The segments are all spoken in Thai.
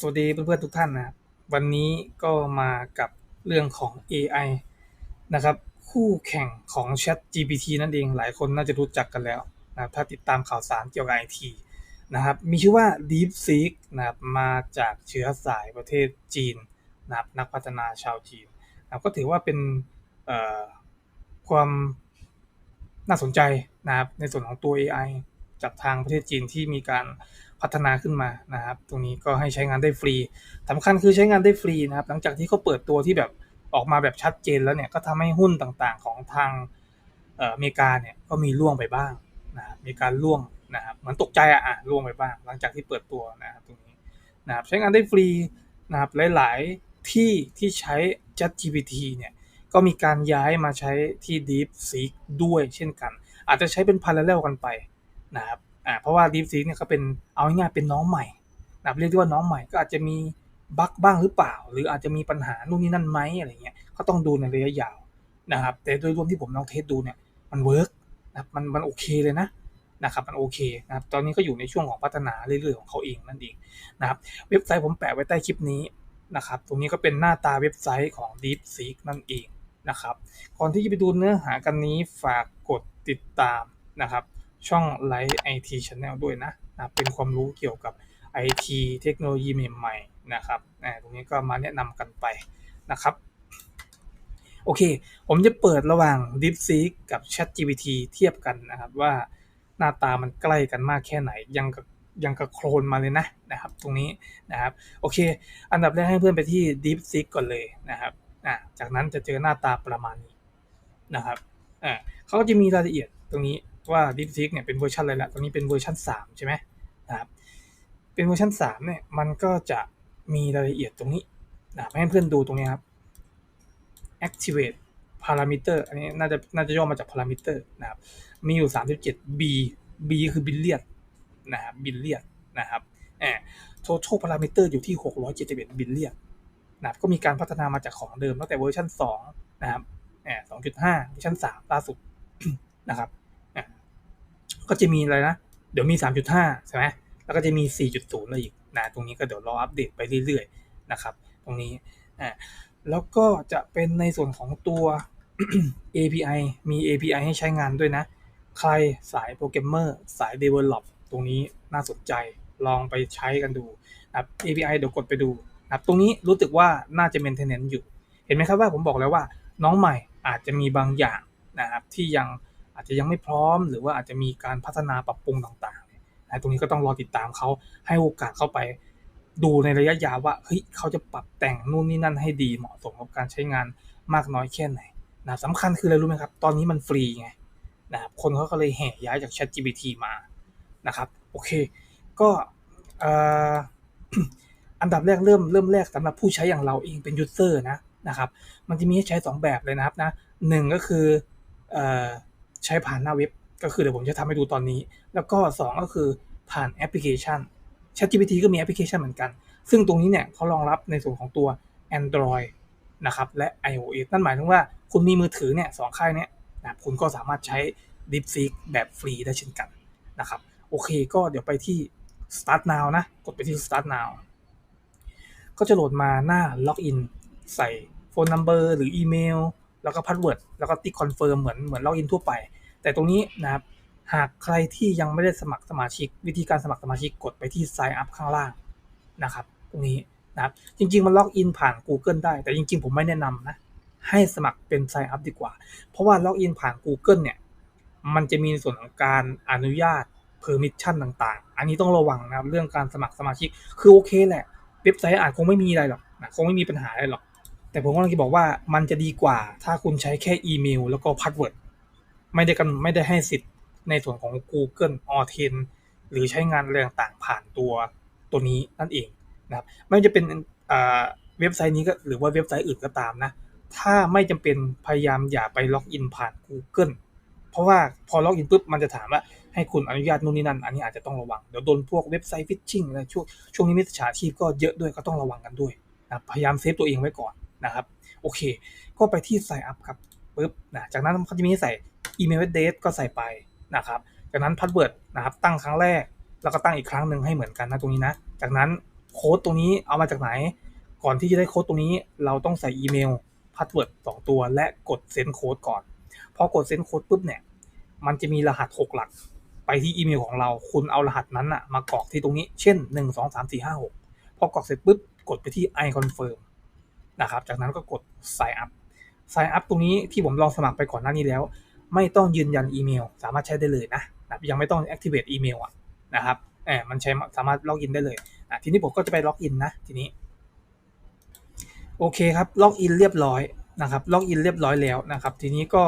สวัสดีเพื่อนๆทุกท่านนะครับวันนี้ก็มากับเรื่องของ AI นะครับ คู่แข่งของ Chat GPT นั่นเองหลายคนน่าจะรู้จักกันแล้วนะครับถ้าติดตามข่าวสารเกี่ยวกับ IT นะครับมีชื่อว่า DeepSeek นะครับมาจากเชื้อสายประเทศจีนนะครับนักพัฒนาชาวจีนนะครับก็ถือว่าเป็นเอ่อความน่าสนใจนะครับในส่วนของตัว AI จากทางประเทศจีนที่มีการ พัฒนาขึ้นมานะครับ ตรงนี้ก็ให้ใช้งานได้ฟรีสำคัญคือใช้งานได้ฟรีนะครับ หลังจากที่เขาเปิดตัวที่แบบออกมาแบบชัดเจนแล้วเนี่ยก็ทำให้หุ้นต่างๆของทางเออเมริกาเนี่ยก็มีร่วงไปบ้างนะครับมีการร่วงนะครับเหมือนตกใจอะอะร่วงไปบ้าง หลังจากที่เปิดตัวนะครับตรงนี้นะครับใช้งานได้ฟรีนะครับหลายๆที่ที่ใช้ ChatGPT เนี่ยก็มีการย้ายมาใช้ที่ DeepSeek ด้วยเช่นกัน อาจจะใช้เป็น parallel กันไปนะครับ อ่าเพราะว่า DeepSeek เนี่ยเขาเป็นเอาง่ายๆเป็นน้องใหม่นะเรียกได้ว่าน้องใหม่ก็อาจจะมีบั๊กบ้างหรือเปล่า หรืออาจจะมีปัญหานู่นนี่นั่นไหมอะไรเงี้ยก็ต้องดูในระยะยาวนะครับ แต่โดยรวมที่ผมลองเทสดูเนี่ยมันเวิร์กนะครับมันมันโอเคเลยนะนะครับมันโอเคนะครับตอนนี้ก็อยู่ในช่วงของพัฒนาเรื่อยๆของเขาเองนั่นเองนะครับเว็บไซต์ผมแปะไว้ใต้คลิปนี้นะครับตรงนี้ก็เป็นหน้าตาเว็บไซต์ของ DeepSeek นั่นเองนะครับก่อนที่จะไปดูเนื้อหากันนี้ฝากกดติดตามนะครับ ช่อง Light IT Channel ด้วยนะนะเป็นความรู้เกี่ยวกับ IT เทคโนโลยีใหม่ๆนะครับตรงนี้ก็มาแนะนำกันไปนะครับ โอเค ผมจะเปิดระหว่าง DeepSeek กับ ChatGPT เทียบกันนะครับ ว่าหน้าตามันใกล้กันมากแค่ไหน ยังกับยังกับโคลนมาเลยนะนะครับ ตรงนี้นะครับ โอเค อันดับแรกให้เพื่อนไปที่ DeepSeek ก่อนเลยนะครับอ่าจากนั้นจะเจอหน้าตาประมาณนี้นะครับอ่าเขาก็จะมีรายละเอียดตรงนี้ ว่า DeepSeek เนี่ยเป็นเวอร์ชันอะไรละตรงนี้เป็นเวอร์ชัน3 ใช่ไหมนะครับเป็นเวอร์ชัน3เนี่ยมันก็จะมีรายละเอียดตรงนี้นะให้เพื่อนดูตรงนี้ครับ activate parameter อันนี้น่าจะน่าจะย่อมาจาก parameter นะครับ มีอยู่ 37 b b คือ billion นะครับ billion นะครับแอบ total parameter อยู่ที่ 671 billion นะครับก็มีการพัฒนามาจากของเดิมตั้งแต่เวอร์ชัน2นะครับแอบ2.5 เวอร์ชัน3ล่าสุดนะครับ ก็จะมีอะไรนะ เดี๋ยวมี 3.5 ใช่ไหมแล้วก็จะมี 4.0อะไรอีกนะตรงนี้ก็เดี๋ยวรออัปเดตไปเรื่อยๆนะครับ ตรงนี้อ่าแล้วก็จะเป็นในส่วนของตัว API มี API ให้ใช้งานด้วยนะ ใครสายโปรแกรมเมอร์สาย Develop ตรงนี้น่าสนใจลองไปใช้กันดูนะ API เดี๋ยวกดไปดูนะครับตรงนี้รู้สึกว่าน่าจะ maintenance อยู่ เห็นไหมครับว่าผมบอกแล้วว่า น้องใหม่อาจจะมีบางอย่างนะครับที่ยัง อาจจะยังไม่พร้อม หรือว่าอาจจะมีการพัฒนาปรับปรุงต่างๆนะตรงนี้ก็ต้องรอติดตามเขาให้โอกาสเข้าไป ดูในระยะยาวว่าเฮ้ยเขาจะปรับแต่งนู่นนี่นั่นให้ดีเหมาะสมกับการใช้งานมากน้อยแค่ไหนนะสำคัญคืออะไรรู้ไหมครับ ตอนนี้มันฟรีไงนะครับคนเขาก็เลยแห่ย้ายจาก Chat GPT มานะครับโอเค ก็อันดับแรกเริ่มเริ่มแรกสำหรับผู้ใช้อย่างเราเองเป็นยูเซอร์นะนะครับ มันจะมีให้ใช้ 2 แบบเลยนะครับนะหนึ่งก็คือ ใช้ผ่านหน้าเว็บ ก็คือเดี๋ยวผมจะทำให้ดูตอนนี้ แล้วก็ 2 ก็คือผ่านแอปพลิเคชัน ChatGPT ก็มีแอปพลิเคชันเหมือนกัน ซึ่งตรงนี้เนี่ยเขารองรับในส่วนของตัว Android นะครับและ iOS นั่นหมายถึงว่าคุณมีมือถือเนี่ยสองค่ายเนี่ยนะคุณก็สามารถใช้ DeepSeek แบบฟรีได้เช่นกันนะครับโอเคก็เดี๋ยวไปที่ Start Now นะ กดไปที่ Start Now ก็จะโหลดมาหน้าล็อกอินใส่โฟนนัมเบอร์หรืออีเมล แล้วก็พาสเวิร์ดแล้วก็ติ๊กคอนเฟิร์มเหมือนเหมือนล็อกอินทั่วไป แต่ตรงนี้นะครับหากใครที่ยังไม่ได้สมัครสมาชิก วิธีการสมัครสมาชิกกดไปที่ Sign Up ข้างล่างนะครับ ตรงนี้นะครับจริง ๆ มันล็อกอินผ่าน Google ได้ แต่จริง ๆ ผมไม่แนะนำนะ ให้สมัครเป็น Sign Up ดีกว่า เพราะว่าล็อกอินผ่าน Google เนี่ย มันจะมีส่วนของการอนุญาต Permission ต่างๆ อันนี้ต้องระวังนะครับเรื่องการสมัครสมาชิก คือโอเคแหละ เว็บไซต์อาจคงไม่มีอะไรหรอกนะคงไม่มีปัญหาอะไรหรอก แต่ผมกำลังจะบอกว่ามันจะดีกว่าถ้าคุณใช้แค่อีเมล แล้วก็พาสเวิร์ดไม่ได้กันไม่ได้ให้สิทธิ์ในส่วนของ Google o r t e n หรือใช้งานอะไรต่างๆผ่านตัวตัวนี้นั่นเองนะครับไม่จะเป็นเว็บไซต์นี้ก็หรือว่าเว็บไซต์อื่นก็ตามนะ ถ้าไม่จำเป็นพยายามอย่าไปล็อกอินผ่าน Google เพราะว่าพอล็อกอินปุ๊บมันจะถามว่าให้คุณอนุญาตนู่นนี่นั่น อันนี้อาจจะต้องระวังเดี๋ยวโดนพวกเว็บไซต์ฟิชชิงอะไรช่วงช่วงนี้มิจฉาชีพก็เยอะด้วยก็ต้องระวังกันด้วยนะพยายามเซฟตัวเองไว้ก่อน นะครับ โอเค ก็ไปที่ sign up ครับปุ๊บนะจากนั้นเขาจะมีให้ใส่อีเมลเดทก็ใส่ไปนะครับ จากนั้นพาสเวิร์ดนะครับ ตั้งครั้งแรก แล้วก็ตั้งอีกครั้งหนึ่งให้เหมือนกันนะตรงนี้นะ จากนั้นโค้ดตรงนี้เอามาจากไหน ก่อนที่จะได้โค้ดตรงนี้ เราต้องใส่อีเมลพาสเวิร์ดสองตัว และกดเซ็นโค้ดก่อน พอกดเซ็นโค้ดปุ๊บเนี่ย มันจะมีรหัส 6 หลัก ไปที่อีเมลของเรา คุณเอารหัสนั้นอะมากรอกที่ตรงนี้ เช่น 1 2 3 4 5 6 พอกรอกเสร็จปุ๊บ กดไปที่ i confirm นะครับ จากนั้นก็กด sign up sign up ตรงนี้ที่ผมลองสมัครไปก่อนหน้านี้แล้ว ไม่ต้องยืนยันอีเมล สามารถใช้ได้เลยนะนะยังไม่ต้อง activate อีเมลอะนะครับแอบมันใช้สามารถล็อกอินได้เลยอะทีนี้ผมก็จะไปล็อกอินนะทีนี้โอเคครับล็อกอินเรียบร้อยนะครับล็อกอินเรียบร้อยแล้วนะครับ ทีนี้ก็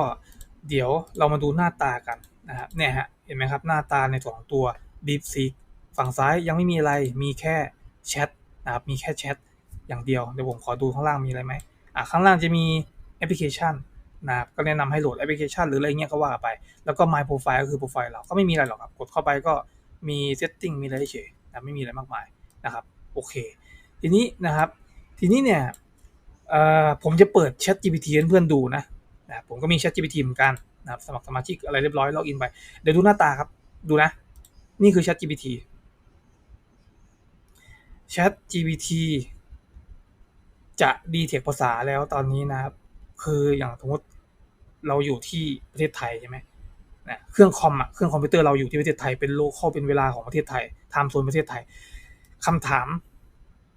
เดี๋ยวเรามาดูหน้าตากันนะครับเนี่ยฮะเห็นไหมครับหน้าตาในส่วนของตัว DeepSeek ฝั่งซ้ายยังไม่มีอะไรมีแค่แชทนะครับมีแค่แชท อย่างเดียว เดี๋ยวผมขอดูข้างล่างมีอะไรไหมอะข้างล่างจะมีแอปพลิเคชันนะก็แนะนำให้โหลดแอปพลิเคชันหรืออะไรเงี้ยก็ว่าไป แล้วก็ My Profile ก็คือโปรไฟล์เรา ก็ไม่มีอะไรหรอกครับ กดเข้าไปก็มี Setting มีอะไรเฉยนะไม่มีอะไรมากมายนะครับ โอเค ทีนี้นะครับ ทีนี้เนี่ยผมจะเปิด Chat GPT ให้เพื่อนดูนะนะผมก็มี Chat GPT เหมือนกันนะครับสมัครสมาชิกอะไรเรียบร้อยล็อกอินไป เดี๋ยวดูหน้าตาครับ ดูนะ นี่คือ Chat GPT Chat GPT จะดีเทคภาษาแล้วตอนนี้นะครับ คืออย่างสมมติเราอยู่ที่ประเทศไทยใช่ไหมนะเครื่องคอมอะเครื่องคอมพิวเตอร์เราอยู่ที่ประเทศไทยเป็นโลเคอลเป็นเวลาของประเทศไทยไทม์โซนประเทศไทยคำถาม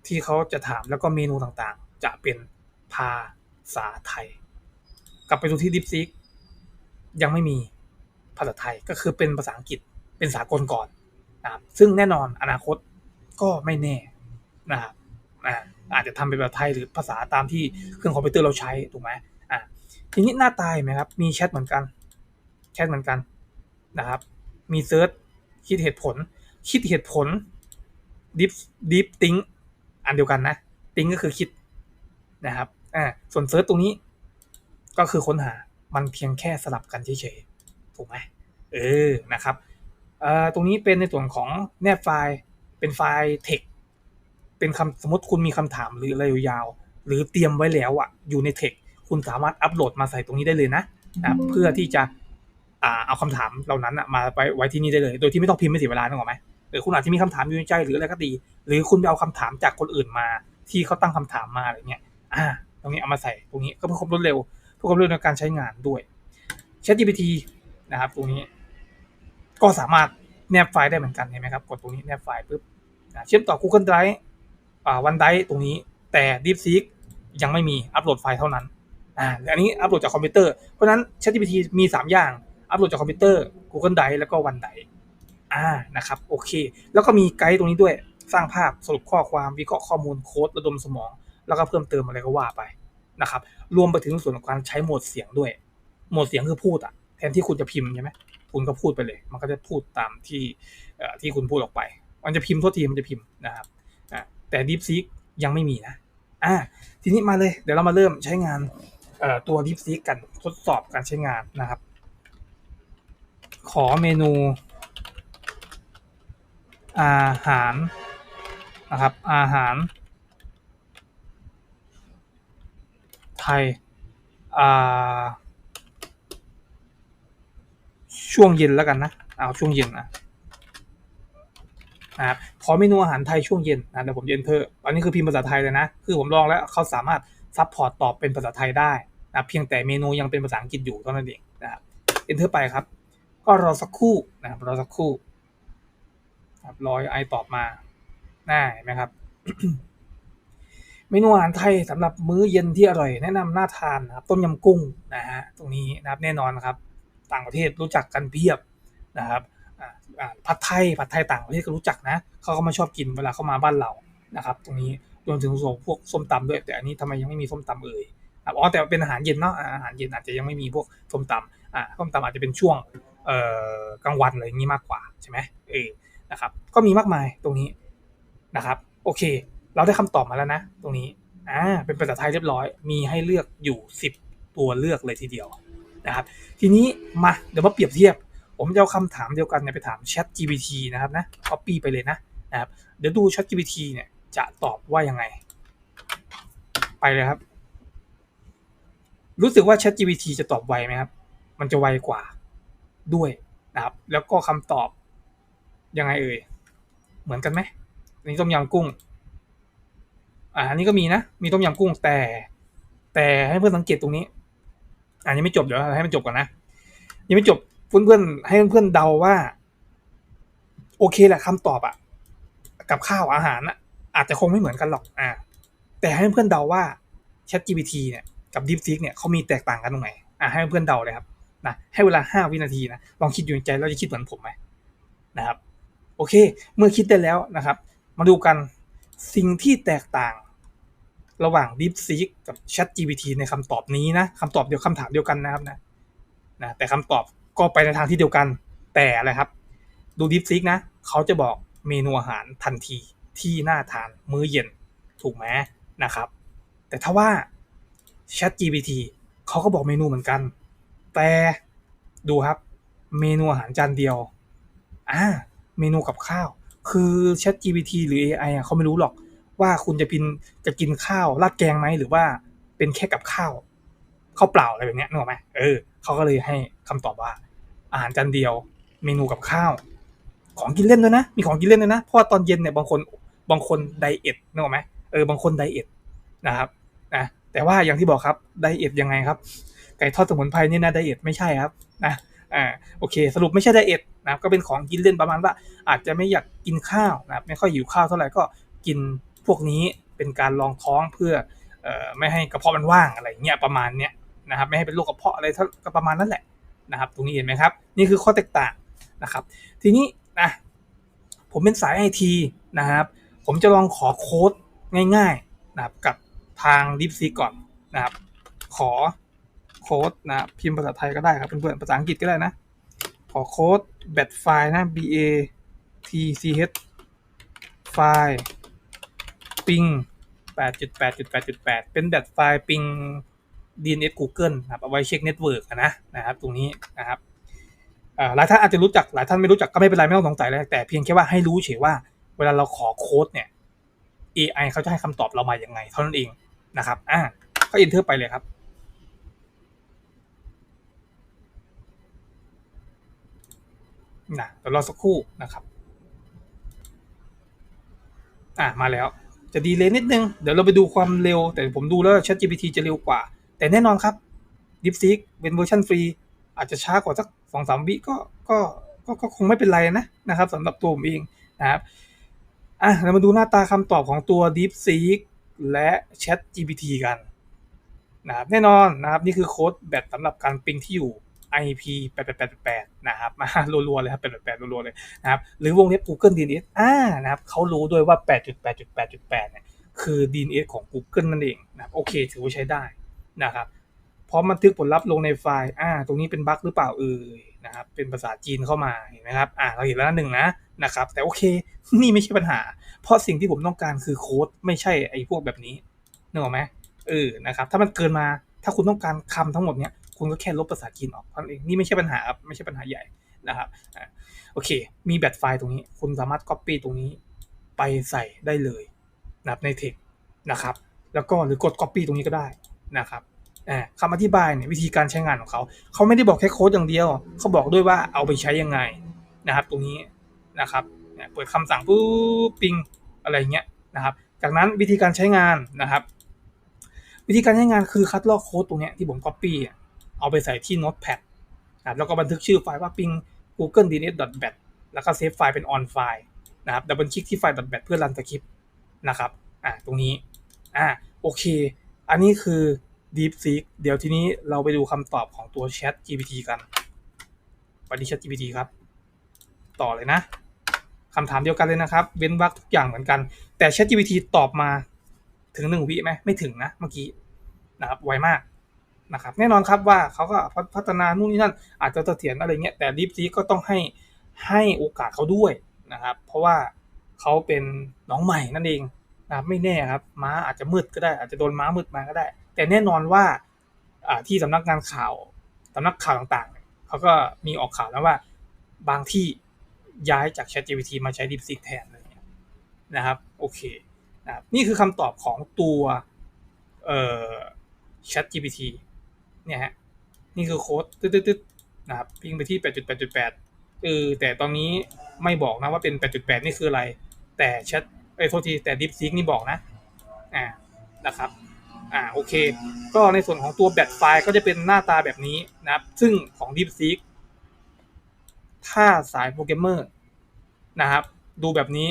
ที่เขาจะถามแล้วก็เมนูต่างๆ จะเป็นภาษาไทย กลับไปดูที่ DeepSeek ยังไม่มีภาษาไทยก็คือเป็นภาษาอังกฤษเป็นสากลก่อนนะครับซึ่งแน่นอนอนาคตก็ไม่แน่นะครับ อาจจะทำเป็นภาษาไทยหรือภาษาตามที่เครื่องคอมพิวเตอร์เราใช้ถูกไหมอ่าทีนี้หน้าตาเห็นไหมครับ มีแชทเหมือนกันแชทเหมือนกันนะครับ มีเซิร์ชคิดเหตุผล คิดเหตุผลดิฟดิฟติ้งอันเดียวกันนะติ้งก็คือคิดนะครับอ่าส่วนเซิร์ชตรงนี้ ก็คือค้นหามันเพียงแค่สลับกันเฉยๆถูกไหมเออนะครับเอ่อตรงนี้เป็นในส่วนของแนบไฟล์เป็นไฟล์เทค เป็นคำสมมติคุณมีคำถามหรืออะไรยาวๆหรือเตรียมไว้แล้วอะอยู่ในเทคคุณสามารถอัปโหลดมาใส่ตรงนี้ได้เลยนะนะเพื่อที่จะอ่าเอาคำถามเหล่านั้นมาไว้ไว้ที่นี่ได้เลย โดยที่ไม่ต้องพิมพ์ไม่เสียเวลานึกออกไหมหรือคุณอาจจะมีคำถามอยู่ในใจหรืออะไรก็ดี หรือคุณไปเอาคำถามจากคนอื่นมา ที่เขาตั้งคำถามมาอะไรเงี้ยอ่าตรงนี้เอามาใส่ตรงนี้ก็เพื่อความรวดเร็วเพื่อความรวดเร็วในการใช้งานด้วย ChatGPT นะครับ ตรงนี้ ก็สามารถแนบไฟล์ได้เหมือนกันเห็นไหมครับ กดตรงนี้แนบไฟล์ปุ๊บเชื่อมต่อ Google Drive วันไดตรงนี้ แต่ DeepSeek ยังไม่มีอัปโหลดไฟล์เท่านั้นอ่าอันนี้อัปโหลดจากคอมพิวเตอร์เพราะนั้น ChatGPT มี 3 อย่าง อัปโหลดจากคอมพิวเตอร์ Google Drive แล้วก็ OneDrive อ่านะครับโอเค แล้วก็มีไกด์ตรงนี้ด้วยสร้างภาพสรุปข้อความวิเคราะห์ข้อมูลโค้ดระดมสมอง แล้วก็เพิ่มเติมอะไรก็ว่าไปนะครับรวมไปถึงส่วนของการใช้โหมดเสียงด้วย โหมดเสียงคือพูดอะแทนที่คุณจะพิมพ์ใช่ไหมคุณก็พูดไปเลย มันก็จะพูดตามที่ที่คุณพูดออกไป มันจะพิมพ์โทษทีมันจะพิมพ์นะครับ แต่ DeepSeek ยังไม่มีนะอ่าทีนี้มาเลยเดี๋ยวเรามาเริ่มใช้งานตัว DeepSeek กันทดสอบการใช้งานนะครับ ขอเมนู อาหารนะครับ อาหาร ไทยอ่าช่วงเย็นแล้วกันนะ เอาช่วงเย็นนะ นะครับขอเมนูอาหารไทยช่วงเย็นนะเดี๋ยวผมเย็นเธออันนี้คือพิมพ์ภาษาไทยเลยนะ คือผมลองแล้วเขาสามารถซับพอร์ตตอบเป็นภาษาไทยได้นะเพียงแต่เมนูยังเป็นภาษาอังกฤษอยู่เท่านั้นเองนะครับเอนเทอร์ไปครับ ก็รอสักครู่นะครับรอสักครู่ครับรอไอตอบมาน่าเห็นไหมครับ เมนูอาหารไทยสำหรับมื้อเย็นที่อร่อย แนะนำน่าทานนะครับต้มยำกุ้งนะฮะตรงนี้นะครับแน่นอนครับ ต่างประเทศรู้จักกันเพียบนะครับ ผัดไทยผัดไทยต่างประเทศก็รู้จักนะเขาก็มาชอบกินเวลาเขามาบ้านเรานะครับ ตรงนี้รวมถึงส่วนพวกส้มตำด้วย แต่อันนี้ทำไมยังไม่มีส้มตำเอ่ยอ๋อแต่เป็นอาหารเย็นเนาะอาหารเย็นอาจจะยังไม่มีพวกส้มตำอ่าส้มตำอาจจะเป็นช่วงเอ่อกลางวันอะไรอย่างนี้มากกว่าใช่ไหมเออนะครับ ก็มีมากมายตรงนี้นะครับ โอเค เราได้คำตอบมาแล้วนะ ตรงนี้อ่าเป็นภาษาไทยเรียบร้อย มีให้เลือกอยู่ 10 ตัวเลือกเลยทีเดียวนะครับ ทีนี้มาเดี๋ยวมาเปรียบเทียบ ผมจะเอาคำถามเดียวกันไปถาม Chat GPT นะครับนะ copy ไปเลยนะนะครับเดี๋ยวดู Chat GPT เนี่ยจะตอบว่ายังไง ไปเลยครับ รู้สึกว่า Chat GPT จะตอบไวไหมครับ มันจะไวกว่าด้วยนะครับ แล้วก็คำตอบยังไงเอ่ยเหมือนกันไหมนี่ต้มยำกุ้งอ่าอันนี้ก็มีนะ มีต้มยำกุ้งแต่ แต่ให้เพื่อนสังเกตตรงนี้ อันนี้ไม่จบเดี๋ยวให้มันจบก่อนนะยังไม่จบ เพื่อนๆให้เพื่อนๆเดาว่า โอเคแหละคำตอบอะกับข้าวอาหารอะอาจจะคงไม่เหมือนกันหรอกอ่าแต่ให้เพื่อนเดาว่า ChatGPT เนี่ยกับ DeepSeek เนี่ยเขามีแตกต่างกันตรงไหนอ่าให้เพื่อนเดาเลยครับนะให้เวลาห้าวินาทีนะลองคิดอยู่ในใจแล้วจะคิดเหมือนผมไหมนะครับ โอเค เมื่อคิดได้แล้วนะครับ มาดูกันสิ่งที่แตกต่างระหว่าง DeepSeek กับ ChatGPT ในคำตอบนี้นะคำตอบเดียวคำถามเดียวกันนะครับนะนะแต่คำตอบ ก็ไปในทางที่เดียวกัน แต่อะไรครับ ดู DeepSeek นะเขาจะบอกเมนูอาหารทันทีที่น่าทานมื้อเย็นถูกไหมนะครับ แต่ถ้าว่า ChatGPT เขาก็บอกเมนูเหมือนกัน แต่ดูครับ เมนูอาหารจานเดียวอ่าเมนูกับข้าว คือ ChatGPT หรือ AI อะเขาไม่รู้หรอกว่าคุณจะกินจะกินข้าวราดแกงไหมหรือว่าเป็นแค่กับข้าวข้าวเปล่าอะไรแบบนี้นึกออกไหมเออ เขาก็เลยให้คำตอบว่า อาหารจานเดียว เมนูกับข้าว ของกินเล่นด้วยนะ มีของกินเล่นด้วยนะ เพราะว่าตอนเย็นเนี่ยบางคนบางคนไดเอทนึกออกไหมเออบางคนไดเอทนะครับนะแต่ว่าอย่างที่บอกครับไดเอทยังไงครับ ไก่ทอดสมุนไพรนี่นะไดเอทไม่ใช่ครับนะอ่าโอเค สรุปไม่ใช่ไดเอทนะครับก็เป็นของกินเล่นประมาณว่า อาจจะไม่อยากกินข้าวนะครับไม่ค่อยหิวข้าวเท่าไหร่ก็กินพวกนี้เป็นการรองท้องเพื่อเอ่อไม่ให้กระเพาะมันว่างอะไรเงี้ยประมาณเนี้ย นะครับ ไม่ให้เป็นโรคกระเพาะอะไรก็ประมาณนั้นแหละนะครับ ตรงนี้เห็นไหมครับ นี่คือข้อแตกต่างนะครับ ทีนี้นะผมเป็นสายไอทีนะครับ ผมจะลองขอโค้ดง่ายๆนะครับกับทาง DeepSeek ก่อนนะครับ ขอโค้ดนะพิมพ์ภาษาไทยก็ได้ครับเพื่อนๆภาษาอังกฤษก็ได้นะ ขอโค้ด bat ไฟล์นะ b a t c h ไฟล์ปิง8.8.8.8 เป็นแบบไฟล์ปิง DNS Google นะครับเอาไว้เช็คเน็ตเวิร์กนะนะครับ ตรงนี้นะครับหลายท่านอาจจะรู้จักหลายท่านไม่รู้จักก็ไม่เป็นไรไม่ต้องสงสัยเลยแต่เพียงแค่ว่าให้รู้เฉยว่า เวลาเราขอโค้ดเนี่ย AI เขาจะให้คำตอบเรามาอย่างไง เท่านั้นเองนะครับอ่าก็ enter ไปเลยครับนะเดี๋ยวรอสักครู่นะครับอ่ามาแล้วจะดีเลยนิดนึง เดี๋ยวเราไปดูความเร็ว แต่ผมดูแล้ว ChatGPT จะเร็วกว่า แต่แน่นอนครับ DeepSeek เป็นเวอร์ชันฟรี อาจจะช้ากว่าสักสองสามวิก็ก็ก็ก็คงไม่เป็นไรนะนะครับสำหรับตัวผมเองนะครับอะเรามาดูหน้าตาคำตอบของตัว DeepSeek และ ChatGPT กันนะครับแน่นอนนะครับนี่คือโค้ดแบบสำหรับการปิงที่อยู่ IP 8888นะครับมารัวๆเลยครับ88รัวๆเลยนะครับหรือวงเล็บ Google DNS อ่านะครับเขารู้ด้วยว่า 8.8.8.8เนี่ยคือ DNS ของ Google นั่นเองนะครับโอเค ถือว่าใช้ได้ นะครับพร้อมบันทึกผลลัพธ์ลงในไฟล์ อ่า ตรงนี้เป็นบั๊กหรือเปล่าเอ่ยนะครับ เป็นภาษาจีนเข้ามาเห็นไหมครับ อ่า เราเห็นแล้วหนึ่งนะ นะครับ แต่โอเค นี่ไม่ใช่ปัญหา เพราะสิ่งที่ผมต้องการคือโค้ดไม่ใช่ไอ้พวกแบบนี้นึกออกไหมเออ นะครับ ถ้ามันเกินมา ถ้าคุณต้องการคำทั้งหมดเนี้ย คุณก็แค่ลบภาษาจีนออกเท่านั้นเอง นี่ไม่ใช่ปัญหาครับ ไม่ใช่ปัญหาใหญ่นะครับโอเค มีแบตไฟล์ตรงนี้ คุณสามารถ Copy ตรงนี้ ไปใส่ได้เลยนะครับในเทคนะครับ แล้วก็หรือกด Copy ตรงนี้ก็ได้ นะครับคำอธิบายเนี่ยวิธีการใช้งานของเขา เขาไม่ได้บอกแค่โค้ดอย่างเดียว เขาบอกด้วยว่าเอาไปใช้ยังไงนะครับ ตรงนี้นะครับเปิดคำสั่งปุ๊บปิงอะไรเงี้ยนะครับ จากนั้นวิธีการใช้งานนะครับ วิธีการใช้งานคือคัดลอกโค้ดตรงนี้ที่ผม Copy เอาไปใส่ที่ Notepad นะครับแล้วก็บันทึกชื่อไฟล์ว่า ping google dns bat แล้วก็เซฟไฟล์เป็น on ไฟล์นะครับดับเบิลคลิกที่ไฟล์ bat เพื่อรันสคริปต์นะครับอ่าตรงนี้อ่าโอเค อันนี้คือ DeepSeek เดี๋ยวทีนี้เราไปดูคำตอบของตัว Chat GPT กันไปที่ Chat GPT ครับ ต่อเลยนะคำถามเดียวกันเลยนะครับ เว้นวรรคทุกอย่างเหมือนกัน แต่ Chat GPT ตอบมาถึงหนึ่งวิไหมไม่ถึงนะเมื่อกี้นะครับไวมากนะครับแน่นอนครับว่าเขาก็พัฒนานู่นนี่นั่น อาจจะเสถียรอะไรเงี้ยแต่ดิฟซีก็ต้องให้ให้โอกาสเขาด้วยนะครับ เพราะว่าเขาเป็นน้องใหม่นั่นเอง นะไม่แน่ครับม้าอาจจะมืดก็ได้ อาจจะโดนม้ามืดมาก็ได้ แต่แน่นอนว่าที่สำนักงานข่าวสำนักข่าวต่างๆเขาก็มีออกข่าวแล้วว่าบางที่ย้ายจาก ChatGPT มาใช้ DeepSeek แทนเลยนะครับโอเคนะครับนี่คือคำตอบของตัวเอ่อ ChatGPT เนี่ยฮะนี่คือโค้ดตึ๊ดๆนะครับพิงไปที่ 8.8.8เออแต่ตอนนี้ไม่บอกนะว่าเป็น 8.8 นี่คืออะไร แต่แชทไอ้โทษทีแต่ DeepSeek นี่บอกนะอ่านะครับอ่าโอเค ก็ในส่วนของตัวแบตไฟล์ก็จะเป็นหน้าตาแบบนี้นะครับ ซึ่งของ DeepSeek ถ้าสายโปรแกรมเมอร์นะครับ ดูแบบนี้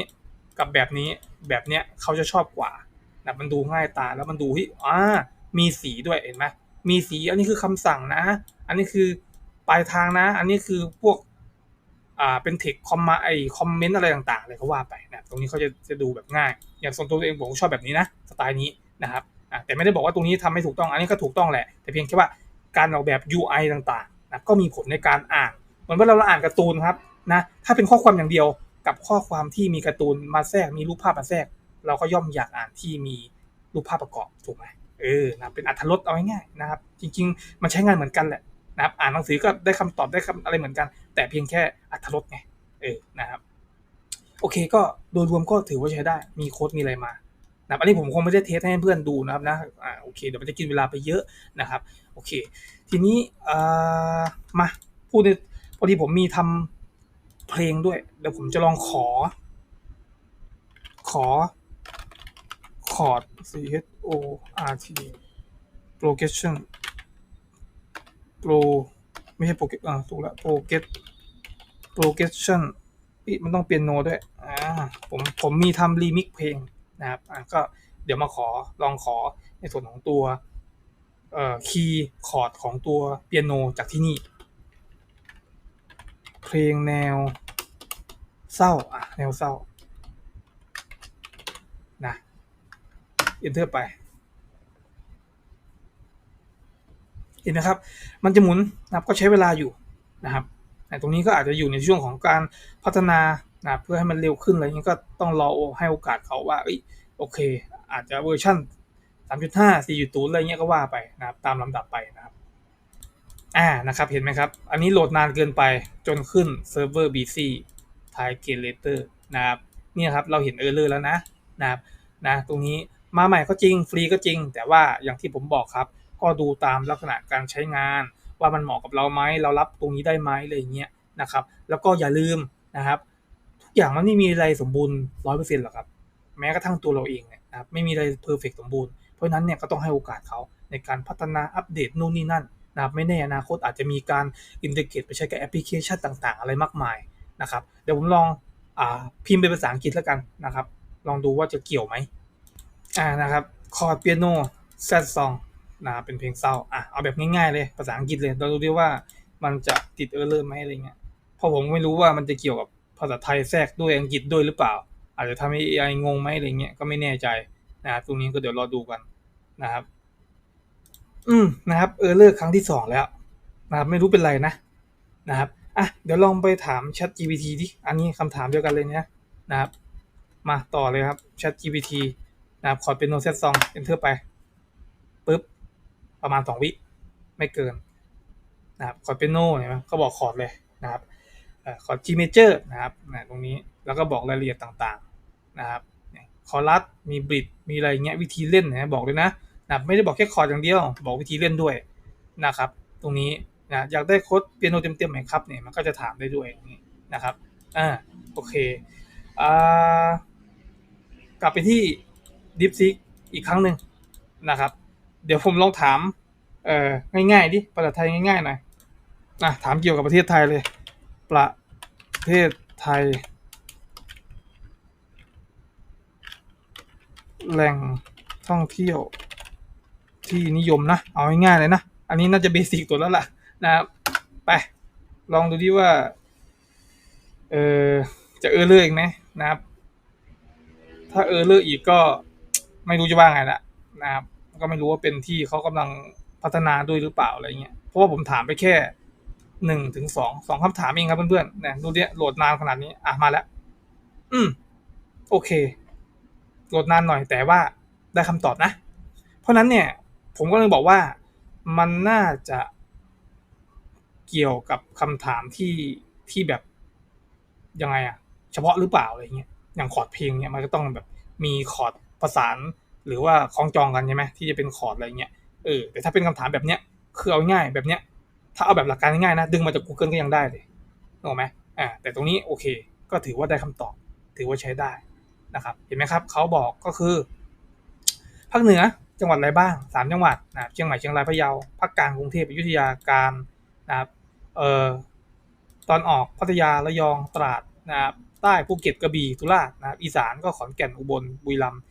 กับแบบนี้แบบเนี้ยเขาจะชอบกว่านะมันดูง่ายตาแล้วมันดูที่อ่ามีสีด้วยเห็นไหมมีสีอันนี้คือคำสั่งนะ อันนี้คือปลายทางนะ อันนี้คือพวก อ่าเป็นเทคคอมมาไอคอมเมนต์อะไรต่างๆเลยก็ว่าไปนะตรงนี้เขาจะจะดูแบบง่าย อย่างส่วนตัวเองผมชอบแบบนี้นะสไตล์นี้นะครับอ่าแต่ไม่ได้บอกว่าตรงนี้ทำไม่ถูกต้องอันนี้ก็ถูกต้องแหละ แต่เพียงแค่ว่าการออกแบบ UI ต่างๆนะก็มีผลในการอ่านเหมือนวลาเราอ่านการ์ตูนครับนะถ้าเป็นข้อความอย่างเดียวกับข้อความที่มีการ์ตูนมาแทรกมีรูปภาพมาแทรก เราก็ย่อมอยากอ่านที่มีรูปภาพประกอบถูกไหมเออนะเป็นอัธรสเอาง่ายๆนะครับ จริง ๆ มันใช้งานเหมือนกันแหละ นะครับอ่านหนังสือก็ได้คำตอบได้คำอะไรเหมือนกัน แต่เพียงแค่อัธรสไงเออนะครับโอเคก็โดยรวมก็ถือว่าใช้ได้ มีโค้ดมีอะไรมานะอันนี้ผมคงไม่ได้เทสให้เพื่อนดูนะครับนะอ่าโอเคเดี๋ยวมันจะกินเวลาไปเยอะนะครับโอเค ทีนี้อ่ามาพูดในพอดีผมมีทำเพลงด้วย เดี๋ยวผมจะลองขอ ขอคอร์ด C H O R T progression pro ไม่ใช่โปรเกอ่าถูกแล้ว progress progression อีมันต้องเปลี่ยนโนด้วยอ่าผมผมมีทำรีมิกเพลงนะครับอ่าก็เดี๋ยวมาขอลองขอในส่วนของตัวเอ่อคีย์คอร์ดของตัวเปียโนจากที่นี่ เพลงแนวเศร้าอะแนวเศร้านะ enter ไป เห็นนะครับ มันจะหมุนนะครับก็ใช้เวลาอยู่นะครับแต่ตรงนี้ก็อาจจะอยู่ในช่วงของการพัฒนานะเพื่อให้มันเร็วขึ้นอะไรเงี้ยก็ต้องรอให้โอกาสเขาว่าอโอเค อาจจะเวอร์ชัน3.5 4.0อะไรเงี้ยก็ว่าไปนะครับตามลำดับไปนะครับอ่านะครับเห็นไหมครับ อันนี้โหลดนานเกินไปจนขึ้นเซิร์ฟเวอร์ BC t i g e l a t o r นะครับเนี่ยครับเราเห็นเออร์เลอร์แล้วนะนะครับนะตรงนี้มาใหม่ก็จริงฟรีก็จริง แต่ว่าอย่างที่ผมบอกครับ ก็ดูตามลักษณะการใช้งาน ว่ามันเหมาะกับเราไหมเรารับตรงนี้ได้ไหมอะไรเงี้ยนะครับ แล้วก็อย่าลืมนะครับ ทุกอย่างมันไม่มีอะไรสมบูรณ์ร้อยเปอร์เซ็นต์หรอกครับ แม้กระทั่งตัวเราเองเนี่ยนะครับไม่มีอะไรเพอร์เฟกสมบูรณ์เพราะนั้นเนี่ยก็ต้องให้โอกาสเขาในการพัฒนาอัปเดตนู่นนี่นั่นนะครับไม่แน่อนาคตอาจจะมีการอินเทอร์เกตไปใช้กับแอปพลิเคชันต่าง ๆ อะไรมากมายนะครับเดี๋ยวผมลองอพิมพ์เป็นภาษาอังกฤษแล้วกันนะครับ ลองดูว่าจะเกี่ยวไหมอ่านะครับคอร์ดเปียโนแซดซอง นะเป็นเพลงเศร้าอะเอาแบบง่ายๆเลยภาษาอังกฤษเลยเราดูดิว่ามันจะติดเออร์เลอร์ไหมอะไรเงี้ยเพราะผมไม่รู้ว่ามันจะเกี่ยวกับภาษาไทยแทรกด้วยอังกฤษด้วยหรือเปล่า อาจจะทำให้ AI งงไหมอะไรเงี้ยก็ไม่แน่ใจนะครับตรงนี้ก็เดี๋ยวรอดูกันนะครับ อืมนะครับเออร์เลอร์ครั้งที่สองแล้วนะครับไม่รู้เป็นไรนะนะครับอะเดี๋ยวลองไปถาม Chat GPT ดิอันนี้คำถามเดียวกันเลยเนี่ยนะครับ มาต่อเลยครับ Chat GPT นะครับคอเป็นโนเซตซอง enter ไปปุ๊บ ประมาณสองวิไม่เกินนะครับคอร์ดเป็นโนเนี่ยเขาบอกคอร์ดเลยนะครับคอร์ด G major นะครับนะตรงนี้แล้วก็บอกรายละเอียดต่างๆนะครับคอรัสมีบริดมีอะไรเงี้ยวิธีเล่นนะบอกเลยนะนะไม่ได้บอกแค่คอร์ดอย่างเดียว บอกวิธีเล่นด้วยนะครับ ตรงนี้นะอยากได้โค้ดเปียโนเต็มๆไหมครับเนี่ยมันก็จะถามได้ด้วยนะครับอ่าโอเคอ่ากลับไปที่ DeepSeek อีกครั้งหนึ่งนะครับ เดี๋ยวผมลองถาม เอ่อง่ายๆดิภาษาไทยง่ายๆหน่อยอะถามเกี่ยวกับประเทศไทยเลย ประเทศไทย แหล่งท่องเที่ยว ที่นิยมนะ เอาง่ายๆเลยนะ อันนี้น่าจะเบสิกตัวแล้วล่ะนะครับไปลองดูดิว่า เออจะเออเลอร์อีกไหมนะครับ ถ้าเออเลอร์อีกก็ไม่รู้จะว่าไงละนะครับ ก็ไม่รู้ว่าเป็นที่เขากำลังพัฒนาด้วยหรือเปล่าอะไรเงี้ยเพราะว่าผมถามไปแค่หนึ่งถึงสองสองคำถามเองครับเพื่อนๆเนี่ยดูเนี่ยโหลดนานขนาดนี้อะมาแล้ว อืม โอเค โหลดนานหน่อยแต่ว่าได้คำตอบนะ เพราะนั้นเนี่ย ผมก็เลยบอกว่ามันน่าจะเกี่ยวกับคำถามที่ที่แบบยังไงอะเฉพาะหรือเปล่าอะไรเงี้ยอย่างคอร์ดเพลงเนี่ยมันก็ต้องแบบมีคอร์ดประสาน หรือว่าคล้องจองกันใช่ไหมที่จะเป็นคอร์ดอะไรเงี้ยเออแต่ถ้าเป็นคำถามแบบเนี้ยคือเอาง่ายแบบเนี้ยถ้าเอาแบบหลักการง่ายนะ ดึงมาจาก Google ก็ยังได้เลยถูกไหมอ่าแต่ตรงนี้โอเค ก็ถือว่าได้คำตอบ ถือว่าใช้ได้นะครับ เห็นไหมครับเขาบอกก็คือภาคเหนือจังหวัดอะไรบ้างสามจังหวัดนะเชียงใหม่เชียงรายพะเยาภาคกลางกรุงเทพอยุธยาการนะครับเอ่อตอนออกพัทยาระยองตราดนะครับใต้ภูเก็ตกระบี่สุราษฎร์นะครับอีสานก็ขอนแก่นอุบลบุรีรัมย์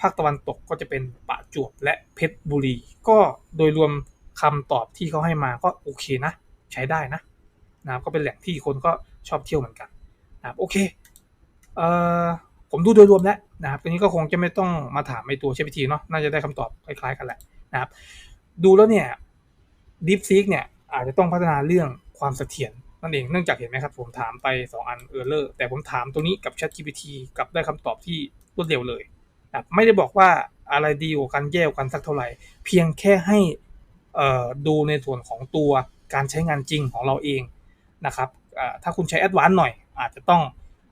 ภาคตะวันตกก็จะเป็นประจวบและเพชรบุรี ก็โดยรวมคำตอบที่เขาให้มาก็โอเคนะ ใช้ได้นะนะครับก็เป็นแหล่งที่คนก็ชอบเที่ยวเหมือนกันนะครับโอเคเอ่อผมดูโดยรวมแล้วนะครับทีนี้ก็คงจะไม่ต้องมาถามไอตัว ChatGPT เนาะน่าจะได้คำตอบคล้ายๆกันแหละนะครับ ดูแล้วเนี่ย DeepSeek เนี่ยอาจจะต้องพัฒนาเรื่องความเสถียรนั่นเองเนื่องจากเห็นไหมครับ ผมถามไป 2 อันเออร์เลอร์แต่ผมถามตัวนี้กับ ChatGPT กลับได้คำตอบที่รวดเร็วเลย ไม่ได้บอกว่าอะไรดีกว่ากันแย่กว่ากันสักเท่าไหร่ เพียงแค่ให้ดูในส่วนของตัวการใช้งานจริงของเราเองนะครับถ้าคุณใช้ Advanced หน่อย อาจจะต้อง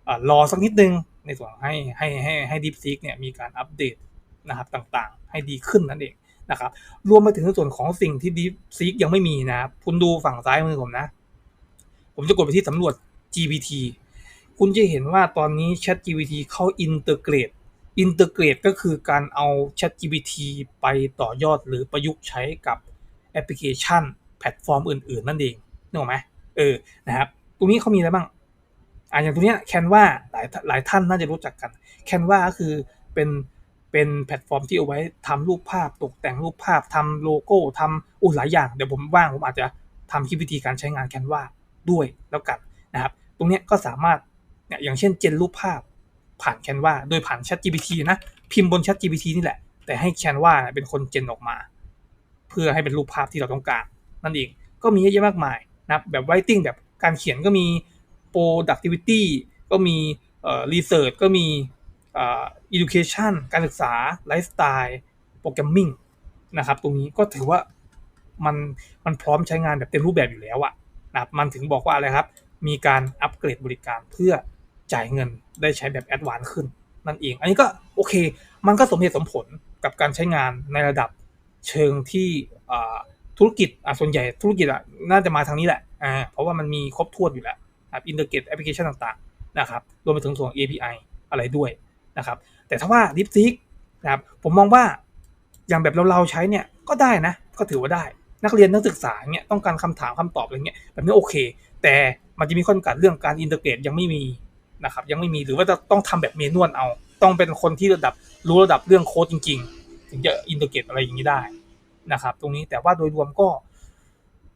อรอสักนิดนึง ในส่วนให้ให้ให้ให้ DeepSeek เนี่ยมีการอัปเดตนะครับต่างๆ ให้ดีขึ้นนั่นเองนะครับรวมไปถึงในส่วนของสิ่งที่ DeepSeek ยังไม่มีนะครับคุณดูฝั่งซ้ายมือผมนะ ผมจะกดไปที่สำรวจ GPT คุณจะเห็นว่าตอนนี้ Chat GPT เข้า Integrate Integrate ก็ อินเตอร์เกรตก็คือการเอา Chat GPT ไปต่อยอดหรือประยุกต์ใช้กับแอปพลิเคชัน แพลตฟอร์มอื่น ๆ นั่นเองนึกออกไหมเออนะครับตรงนี้เขามีอะไรบ้างอ่าอย่างตัวเนี้ย Canva หลายหลายท่านน่าจะรู้จักกัน Canva ก็คือเป็นเป็นแพลตฟอร์มที่เอาไว้ทำรูปภาพตกแต่งรูปภาพทำโลโก้ทำอุ้หลายอย่าง เดี๋ยวผมว่างผมอาจจะทำคลิปวิธีการใช้งาน Canva ด้วยแล้วกันนะครับ ตรงนี้ก็สามารถเนี่ยอย่างเช่นเจนรูปภาพ ผ่าน Canva โดยผ่าน Chat GPT นะพิมพ์บน Chat GPT นี่แหละ แต่ให้ Canva เป็นคนเจนออกมา เพื่อให้เป็นรูปภาพที่เราต้องการ นั่นเองก็มีเยอะแยะมากมายนะแบบ writing แบบการเขียนก็มี productivity ก็มีเอ่อ research ก็มีเอ่อ education การศึกษา lifestyle programming นะครับตรงนี้ก็ถือว่ามันมันพร้อมใช้งานแบบเต็มรูปแบบอยู่แล้วอะนะครับมันถึงบอกว่าอะไรครับ มีการอัปเกรดบริการเพื่อ จ่ายเงินได้ใช้แบบแอดวานซ์ขึ้นนั่นเอง อันนี้ก็โอเค มันก็สมเหตุสมผลกับการใช้งานในระดับเชิงที่ธุรกิจอะส่วนใหญ่ธุรกิจอะน่าจะมาทางนี้แหละอ่าเพราะว่ามันมีครบถ้วนอยู่แล้วครับอินเตอร์เกตแอปพลิเคชันต่างๆนะครับรวมไปถึงส่วน API อะไรด้วยนะครับ แต่ถ้าว่า DeepSeek นะครับผมมองว่าอย่างแบบเราๆใช้เนี่ยก็ได้นะ ก็ถือว่าได้ นักเรียนนักศึกษาเนี่ยต้องการคำถามคำตอบอะไรเงี้ยแบบนี้โอเค แต่มันจะมีข้อจำกัดเรื่องการอินเตอร์เกตยังไม่มี นะครับ ยังไม่มีหรือว่าจะต้องทำแบบเมนวลเอา ต้องเป็นคนที่ระดับรู้ระดับเรื่องโค้ดจริง ๆ ถึงจะอินเตอร์เกตอะไรอย่างนี้ได้นะครับ ตรงนี้แต่ว่าโดยรวมก็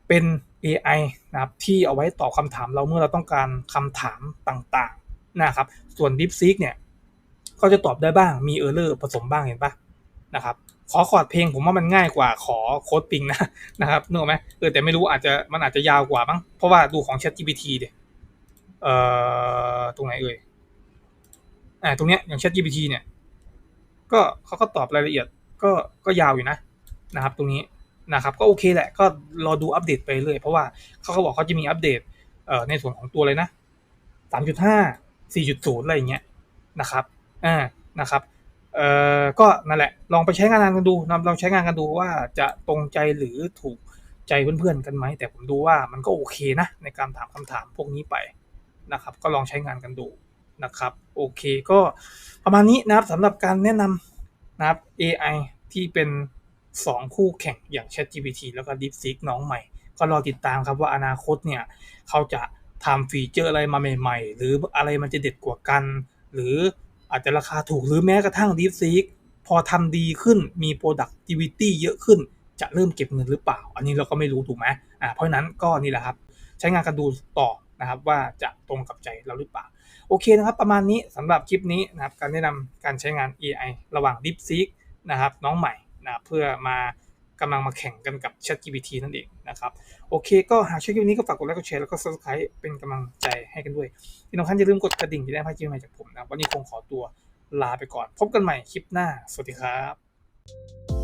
เป็น AI นะครับที่เอาไว้ตอบคำถามเราเมื่อเราต้องการคำถามต่างๆนะครับ ส่วน DeepSeek เนี่ย ก็จะตอบได้บ้างมีเออร์เลอร์ผสมบ้างเห็นปะนะครับ ขอคอร์ดเพลงผมว่ามันง่ายกว่าขอโค้ดปิงนะนะครับนึกออกไหมเออแต่ไม่รู้อาจจะมันอาจจะยาวกว่ามั้งเพราะว่าดูของ Chat GPT เดี๋ย เอ่อตรงไหนเอ่ยอ่าตรงเนี้ยอย่าง Chat GPT เนี่ย ก็เขาก็ตอบรายละเอียดก็ก็ยาวอยู่นะนะครับ ตรงนี้นะครับ ก็โอเคแหละ ก็รอดูอัปเดตไปเลยเพราะว่าเขาก็บอกเขาจะมีอัปเดตเอ่อในส่วนของตัวเลยนะ3.5 4.0อะไรอย่างเงี้ยนะครับอ่านะครับเอ่อก็นั่นแหละ ลองไปใช้งานกันดูนะลองใช้งานกันดูว่าจะตรงใจหรือถูกใจเพื่อนๆกันไหมแต่ผมดูว่ามันก็โอเคนะในการถามคำถามพวกนี้ไป นะครับ ก็ลองใช้งานกันดูนะครับ โอเคก็ประมาณนี้นะครับสำหรับการแนะนำนะครับ AI ที่เป็น 2 คู่แข่งอย่าง ChatGPT แล้วก็ DeepSeek น้องใหม่ ก็รอติดตามครับว่าอนาคตเนี่ย เขาจะทำฟีเจอร์อะไรมาใหม่ๆ หรืออะไรมันจะเด็ดกว่ากัน หรืออาจจะราคาถูกหรือแม้กระทั่ง DeepSeek พอทำดีขึ้นมี productivity เยอะขึ้น จะเริ่มเก็บเงินหรือเปล่า อันนี้เราก็ไม่รู้ถูกไหมอ่าเพราะฉะนั้นก็นี่แหละครับ ใช้งานกันดูต่อ นะครับว่าจะตรงกับใจเราหรือเปล่า โอเคนะครับ ประมาณนี้สำหรับคลิปนี้นะครับการแนะนำการใช้งาน AI ระหว่าง DeepSeek นะครับน้องใหม่นะเพื่อมากำลังมาแข่งกันกับ ChatGPT นั่นเองนะครับ โอเคก็หากชอบคลิปนี้ก็ฝากกดไลค์กดแชร์แล้วก็ subscribe เป็นกำลังใจให้กันด้วยที่สำคัญอย่าลืมกดกระดิ่งจะได้ไม่พลาดคลิปใหม่จากผมนะวันนี้คงขอตัวลาไปก่อน พบกันใหม่คลิปหน้า สวัสดีครับ